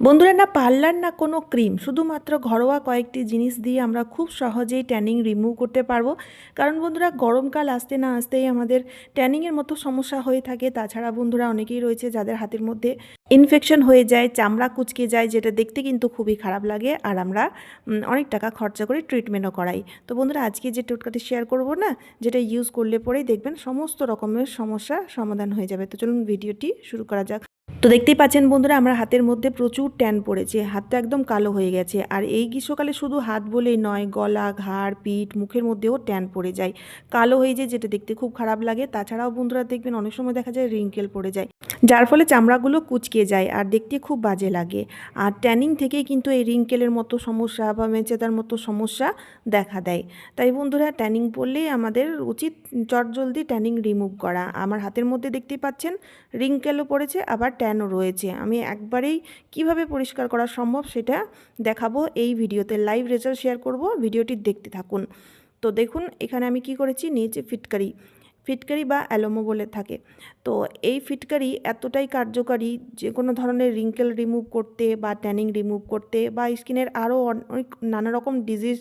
বন্ধুরা, না পার্লার না কোনো ক্রিম, শুধুমাত্র ঘরোয়া কয়েকটি জিনিস দিয়ে আমরা খুব সহজেই ট্যানিং রিমুভ করতে পারব। কারণ বন্ধুরা, গরমকাল আসতে না আসতেই আমাদের ট্যানিংয়ের মতো সমস্যা হয়ে থাকে। তাছাড়া বন্ধুরা, অনেকেই রয়েছে যাদের হাতের মধ্যে ইনফেকশন হয়ে যায়, চামড়া কুচকে যায়, যেটা দেখতে কিন্তু খুবই খারাপ লাগে আর আমরা অনেক টাকা খরচা করে ট্রিটমেন্টও করাই। তো বন্ধুরা, আজকে যে টোটকাটি শেয়ার করব না, যেটা ইউজ করলে পরেই দেখবেন সমস্ত রকমের সমস্যা সমাধান হয়ে যাবে। তো চলুন, ভিডিওটি শুরু করা যাক। তো দেখতেই পাচ্ছেন বন্ধুরা, আমার হাতের মধ্যে প্রচুর ট্যান পড়েছে, হাতটা একদম কালো হয়ে গেছে। আর এই গ্রীষ্মকালে শুধু হাত বলেই নয়, গলা, ঘাড়, পিঠ, মুখের মধ্যেও ট্যান পড়ে যায়। কালো হয়ে যায়, যেটা দেখতে খুব খারাপ লাগে। তাছাড়াও বন্ধুরা, দেখবেন অনেক সময় দেখা যায় রিঙ্কেল পড়ে যায়, যার ফলে চামড়াগুলো কুচকে যায় আর দেখতে খুব বাজে লাগে। আর ট্যানিং থেকেই কিন্তু এই রিঙ্কেলের মতো সমস্যা বা মেচেদার মতো সমস্যা দেখা দেয়। তাই বন্ধুরা, ট্যানিং পড়লেই আমাদের উচিত চটজলদি ট্যানিং রিমুভ করা। আমার হাতের মধ্যে দেখতেই পাচ্ছেন, রিঙ্কেলও পড়েছে, আবার ট্যানও রয়েছে। আমি একবারেই কীভাবে পরিষ্কার করা সম্ভব সেটা দেখাবো। এই ভিডিওতে লাইভ রেজাল্ট শেয়ার করব। ভিডিওটি দেখতে থাকুন। তো দেখুন, এখানে আমি কি করেছি? নিয়েছি ফিটকারি। ফিটকারি বা অ্যালোমো বলে থাকে। তো এই ফিটকারি এতটাই কার্যকারী যে কোনো ধরনের রিঙ্কেল রিমুভ করতে বা ট্যানিং রিমুভ করতে বা স্কিনের আরও অনেক নানা রকম ডিজিজ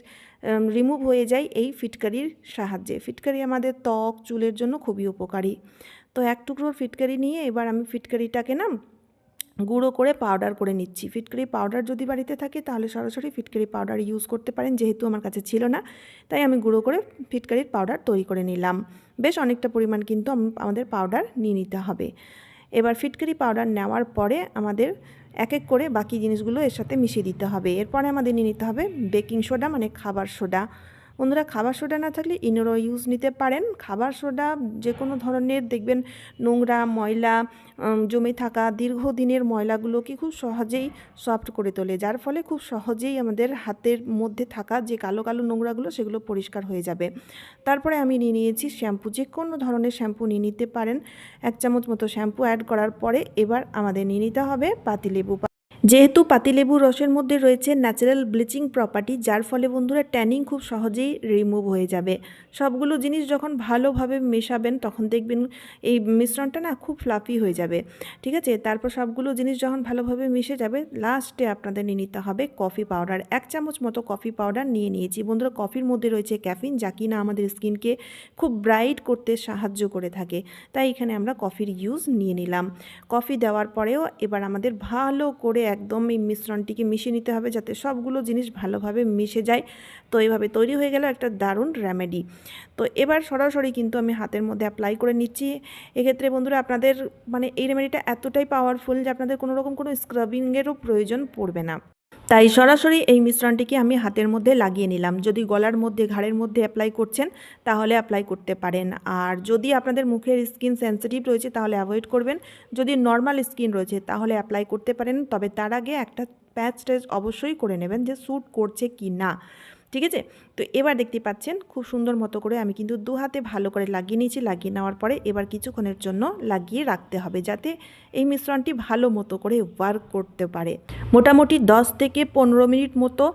রিমুভ হয়ে যায় এই ফিটকারির সাহায্যে। ফিটকারি আমাদের ত্বক, চুলের জন্য খুবই উপকারী। তো এক টুকরো ফিটকারি নিয়ে এবার আমি ফিটকারিটাকে না গুঁড়ো করে পাউডার করে নিচ্ছি। ফিটকারি পাউডার যদি বাড়িতে থাকে তাহলে সরাসরি ফিটকারি পাউডার ইউজ করতে পারেন, যেহেতু আমার কাছে ছিল না, তাই আমি গুঁড়ো করে ফিটকারির পাউডার তৈরি করে নিলাম। বেশ অনেকটা পরিমাণ কিন্তু আমাদের পাউডার নিয়ে নিতে হবে। এবার ফিটকারি পাউডার নেওয়ার পরে আমাদের এক এক করে বাকি জিনিসগুলো এর সাথে মিশিয়ে দিতে হবে। এরপরে আমাদের নিয়ে নিতে হবে বেকিং সোডা মানে খাবার সোডা বন্ধুরা খাবার সোডা না থাকলে ইনোরো ইউজ নিতে পারেন। খাবার সোডা যে কোনো ধরনের, দেখবেন নোংরা, ময়লা জমে থাকা দীর্ঘদিনের ময়লাগুলোকে খুব সহজেই সফট করে তোলে, যার ফলে খুব সহজেই আমাদের হাতের মধ্যে থাকা যে কালো কালো নোংরাগুলো, সেগুলো পরিষ্কার হয়ে যাবে। তারপরে আমি নিয়ে নিয়েছি শ্যাম্পু যে কোনো ধরনের শ্যাম্পু নিয়ে নিতে পারেন। এক চামচ মতো শ্যাম্পু অ্যাড করার পরে এবার আমাদের নিয়ে নিতে হবে পাতিলেবু যেহেতু পাতিলেবুর রসের মধ্যে রয়েছে ন্যাচারাল ব্লিচিং প্রপার্টি যার ফলে বন্ধুরা ট্যানিং খুব সহজেই রিমুভ হয়ে যাবে। সবগুলো জিনিস যখন ভালোভাবে মেশাবেন, তখন দেখবেন এই মিশ্রণটা না খুব ফ্লাফি হয়ে যাবে। ঠিক আছে? তারপর সবগুলো জিনিস যখন ভালোভাবে মিশে যাবে লাস্টে আপনাদের নিয়ে নিতে হবে কফি পাউডার এক চামচ মতো কফি পাউডার নিয়ে নিয়েছি। বন্ধুরা কফির মধ্যে রয়েছে ক্যাফিন যা কিনা আমাদের স্কিনকে খুব ব্রাইট করতে সাহায্য করে থাকে। তাই এখানে আমরা কফির ইউজ নিয়ে নিলাম। কফি দেওয়ার পরেও এবার আমাদের ভালো করে একদম এই মিশ্রণটিকে মিশিয়ে নিতে হবে যাতে সবগুলো জিনিস ভালোভাবে মিশে যায়। তো এইভাবে তৈরি হয়ে গেল একটা দারুণ রেমেডি তো এবার সরাসরি কিন্তু আমি হাতের মধ্যে অ্যাপ্লাই করে নিচ্ছি। এক্ষেত্রে বন্ধুরা আপনাদের মানে এই রেমেডিটা এতটাই পাওয়ারফুল যে আপনাদের কোনোরকম কোনো স্ক্রাবিংয়েরও প্রয়োজন পড়বে না। তাই সরাসরি এই মিশ্রণটিকে আমি হাতের মধ্যে লাগিয়ে নিলাম। যদি গলার মধ্যে, ঘাড়ের মধ্যে অ্যাপ্লাই করছেন, তাহলে অ্যাপ্লাই করতে পারেন। আর যদি আপনাদের মুখের স্কিন সেন্সিটিভ রয়েছে, তাহলে অ্যাভয়েড করবেন। যদি নর্মাল স্কিন রয়েছে, তাহলে অ্যাপ্লাই করতে পারেন। তবে তার আগে একটা প্যাচ টেস্ট অবশ্যই করে নেবেন যে স্যুট করছে কি না ঠিক আছে? তো এবার দেখতে পাচ্ছেন, খুব সুন্দর মতো করে আমি কিন্তু দু হাতে ভালো করে লাগিয়ে নিয়েছি। লাগিয়ে নেওয়ার পরে এবার কিছুক্ষণের জন্য লাগিয়ে রাখতে হবে যাতে এই মিশ্রণটি ভালো মতো করে ওয়ার্ক করতে পারে। মোটামুটি 10 থেকে পনেরো মিনিট মতো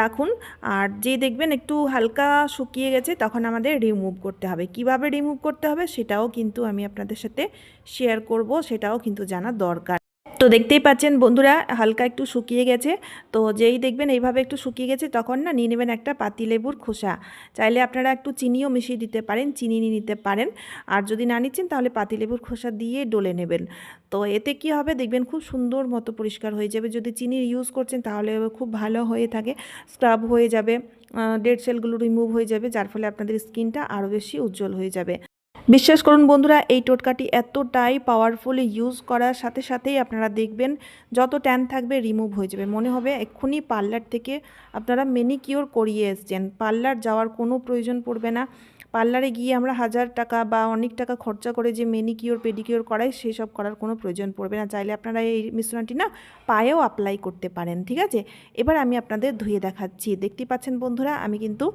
রাখুন। আর যে দেখবেন একটু হালকা শুকিয়ে গেছে, তখন আমাদের রিমুভ করতে হবে। কীভাবে রিমুভ করতে হবে সেটাও কিন্তু আমি আপনাদের সাথে শেয়ার করব, সেটাও কিন্তু জানা দরকার। তো দেখতেই পাচ্ছেন বন্ধুরা, হালকা একটু শুকিয়ে গেছে। তো যেই দেখবেন এইভাবে একটু শুকিয়ে গেছে, তখন না নিয়ে নেবেন একটা পাতিলেবুর খোসা। চাইলে আপনারা একটু চিনিও মিশিয়ে দিতে পারেন, চিনি নিয়ে নিতে পারেন। আর যদি না নিচ্ছেন, তাহলে পাতিলেবুর খোসা দিয়ে ডলে নেবেন। তো এতে কি হবে, দেখবেন খুব সুন্দর মতো পরিষ্কার হয়ে যাবে। যদি চিনির ইউজ করছেন, তাহলে খুব ভালো হয়ে থাকে স্ক্রাব হয়ে যাবে ডেড সেলগুলো রিমুভ হয়ে যাবে, যার ফলে আপনাদের স্কিনটা আরও বেশি উজ্জ্বল হয়ে যাবে। বিশ্বাস করুন বন্ধুরা, এই টোটকাটি এতটাই পাওয়ারফুলি ইউজ করার সাথে সাথেই আপনারা দেখবেন যত ট্যান থাকবে রিমুভ হয়ে যাবে। মনে হবে এক্ষুনি পার্লার থেকে আপনারা মেনিকিওর করিয়ে এসছেন। পার্লার যাওয়ার কোনো প্রয়োজন পড়বে না। পার্লারে গিয়ে আমরা হাজার টাকা বা অনেক টাকা খরচা করে যে মেনিকিওর পেডিকিওর করাই সেসব করার কোনো প্রয়োজন পড়বে না। চাইলে আপনারা এই মিশ্রণটি না, পায়েও অ্যাপ্লাই করতে পারেন, ঠিক আছে? এবার আমি আপনাদের ধুয়ে দেখাচ্ছি। দেখতে পাচ্ছেন বন্ধুরা, আমি কিন্তু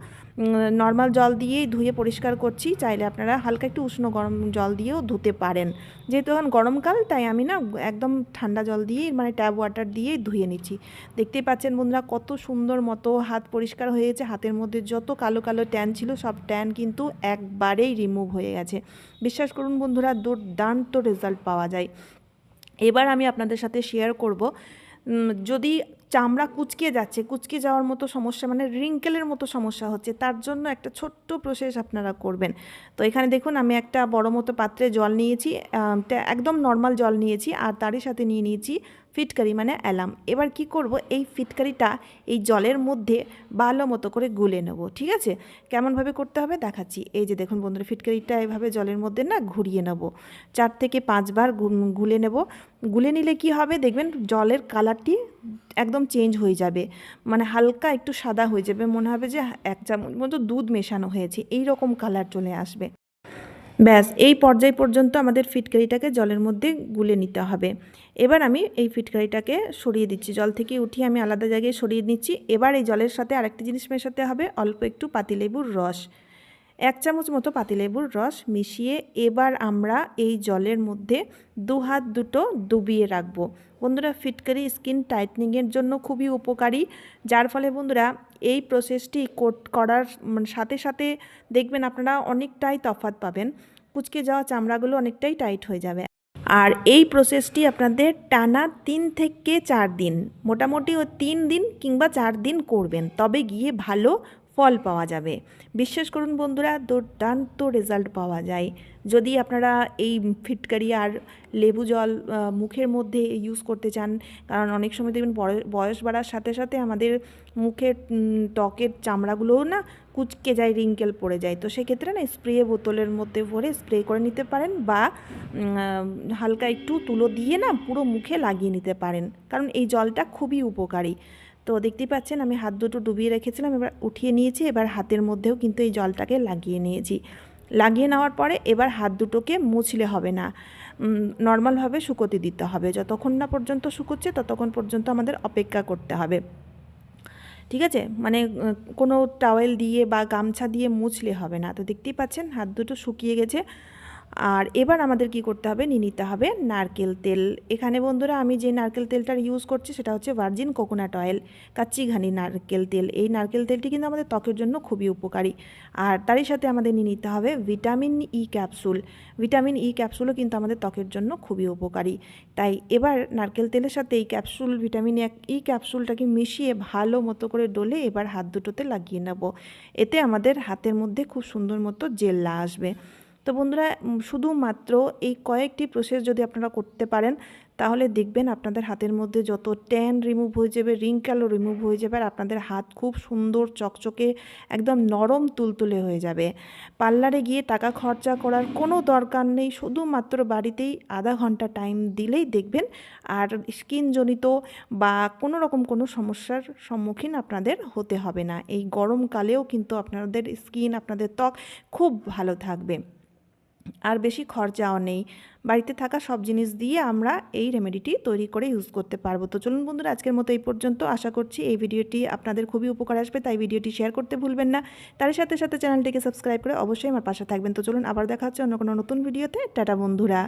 নর্মাল জল দিয়েই ধুয়ে পরিষ্কার করছি। চাইলে আপনারা হালকা একটু উষ্ণ গরম জল দিয়েও ধুতে পারেন। যেহেতু এখন গরমকাল, তাই আমি না একদম ঠান্ডা জল দিয়েই মানে ট্যাপ ওয়াটার দিয়েই ধুয়ে নিচ্ছি। দেখতেই পাচ্ছেন বন্ধুরা, কত সুন্দর মতো হাত পরিষ্কার হয়েছে। হাতের মধ্যে যত কালো কালো ট্যান ছিল, সব ট্যান কিন্তু একবারেই রিমুভ হয়ে গেছে। বিশ্বাস করুন বন্ধুরা, দুর্দান্ত রেজাল্ট পাওয়া যায়। এবার আমি আপনাদের সাথে শেয়ার করব যদি চামড়া কুচকে যাচ্ছে, কুচকে যাওয়ার মতো সমস্যা মানে রিঙ্কেলের মতো সমস্যা হচ্ছে, তার জন্য একটা ছোট্ট প্রসেস আপনারা করবেন। তো এখানে দেখুন, আমি একটা বড় মতো পাত্রে জল নিয়েছি একদম নর্মাল জল নিয়েছি, আর তারই সাথে নিয়ে নিয়েছি ফিটকারি মানে অ্যালাম এবার কি করব, এই ফিটকারিটা এই জলের মধ্যে ভালো মতো করে গুলে নেব, ঠিক আছে? কেমনভাবে করতে হবে দেখাচ্ছি। এই যে দেখুন বন্ধুরা, ফিটকারিটা এভাবে জলের মধ্যে না ঘুরিয়ে নেব। চার থেকে পাঁচবার গুলে নেব। গুলে নিলে কি হবে, দেখবেন জলের কালারটি একদম চেঞ্জ হয়ে যাবে। মানে হালকা একটু সাদা হয়ে যাবে, মনে হবে যে এক চামচ মতো দুধ মেশানো হয়েছে এই রকম কালার চলে আসবে। ব্যাস, এই পর্যায় পর্যন্ত আমাদের ফিটকারিটাকে জলের মধ্যে গুলে নিতে হবে। এবার আমি এই ফিটকারিটাকে সরিয়ে দিচ্ছি, জল থেকে উঠিয়ে আমি আলাদা জায়গায় সরিয়ে নিচ্ছি। এবার এই জলের সাথে আরেকটি জিনিস মেশাতে হবে, অল্প একটু পাতিলেবুর রস। এক চামচ মতো পাতিলেবুর রস মিশিয়ে এবার আমরা এই জলের মধ্যে দু হাত দুটো ডুবিয়ে রাখব। বন্ধুরা, ফিটকারি স্কিন টাইটনিংয়ের জন্য খুবই উপকারী। যার ফলে বন্ধুরা, এই প্রসেসটি করার মানে সাথে সাথে দেখবেন আপনারা অনেকটাই তফাৎ পাবেন। কুচকে যাওয়া চামড়াগুলো অনেকটাই টাইট হয়ে যাবে। আর এই প্রসেসটি আপনাদের টানা তিন থেকে চার দিন, মোটামুটি ও তিন দিন কিংবা চার দিন করবেন। তবে গিয়ে ভালো ফল পাওয়া যাবে। বিশ্বাস করুন বন্ধুরা, দুর্দান্ত রেজাল্ট পাওয়া যায়। যদি আপনারা এই ফিটকারি আর লেবু জল মুখের মধ্যে ইউজ করতে চান, কারণ অনেক সময় দেখবেন বয়- বয়স বাড়ার সাথে সাথে আমাদের মুখের ত্বকের চামড়াগুলোও না কুচকে যায় রিঙ্কেল পড়ে যায়। তো সেক্ষেত্রে না স্প্রে বোতলের মধ্যে ভরে স্প্রে করে নিতে পারেন বা হালকা একটু তুলো দিয়ে না পুরো মুখে লাগিয়ে নিতে পারেন। কারণ এই জলটা খুবই উপকারী। তো দেখতেই পাচ্ছেন, আমি হাত দুটো ডুবিয়ে রেখেছিলাম, এবার উঠিয়ে নিয়েছি, এবার হাতের মধ্যেও কিন্তু এই জলটাকে লাগিয়ে নিয়েছি। লাগিয়ে নেওয়ার পরে এবার হাত দুটোকে মুছলে হবে না। নর্মালভাবে শুকোতে দিতে হবে। যতক্ষণ না পর্যন্ত শুকোচ্ছে, ততক্ষণ পর্যন্ত আমাদের অপেক্ষা করতে হবে। ঠিক আছে? মানে কোনো টাওয়েল দিয়ে বা গামছা দিয়ে মুছলে হবে না। তো দেখতেই পাচ্ছেন, হাত দুটো শুকিয়ে গেছে। আর এবার আমাদের কি করতে হবে? নিয়ে নিতে হবে নারকেল তেল। এখানে বন্ধুরা আমি যে নারকেল তেলটার ইউজ করছি সেটা হচ্ছে ভার্জিন কোকোনাট অয়েল কাচ্চিঘানি নারকেল তেল। এই নারকেল তেলটি কিন্তু আমাদের ত্বকের জন্য খুবই উপকারী। আর তারই সাথে আমাদের নিয়ে নিতে হবে vitamin E capsule vitamin E ক্যাপসুলও কিন্তু আমাদের ত্বকের জন্য খুবই উপকারী। তাই এবার নারকেল তেলের সাথে এই ক্যাপসুল ভিটামিন ই ক্যাপসুলটাকে মিশিয়ে ভালো মতো করে ডলে এবার হাত দুটোতে লাগিয়ে নেব। এতে আমাদের হাতের মধ্যে খুব সুন্দর মতো জেল্লা আসবে। তো বন্ধুরা শুধুমাত্র এই কয়েকটি প্রসেস যদি আপনারা করতে পারেন, তাহলে দেখবেন আপনাদের হাতের মধ্যে যত ট্যান রিমুভ হয়ে যাবে রিঙ্কেলও রিমুভ হয়ে যাবে, আর আপনাদের হাত খুব সুন্দর চকচকে, একদম নরম তুলতুলে হয়ে যাবে। পার্লারে গিয়ে টাকা খরচা করার কোনো দরকার নেই, শুধুমাত্র বাড়িতেই আধা ঘণ্টা টাইম দিলেই দেখবেন, আর স্কিনজনিত বা কোনো রকম কোনো সমস্যার সম্মুখীন আপনাদের হতে হবে না। এই গরমকালেও কিন্তু আপনাদের স্কিন আপনাদের ত্বক খুব ভালো থাকবে। আর বেশি খরচাও নেই। বাড়িতে থাকা সব জিনিস দিয়ে আমরা এই রেমেডিটি তৈরি করে ইউজ করতে পারব। তো চলুন বন্ধুরা, আজকের মতো এই পর্যন্ত। আশা করছি এই ভিডিওটি আপনাদের খুবই উপকার আসবে, তাই ভিডিওটি শেয়ার করতে ভুলবেন না। তার সাথে সাথে চ্যানেলটিকে সাবস্ক্রাইব করে অবশ্যই আমার পাশে থাকবেন। তো চলুন, আবার দেখা হচ্ছে অন্য কোনো নতুন ভিডিওতে টাটা বন্ধুরা।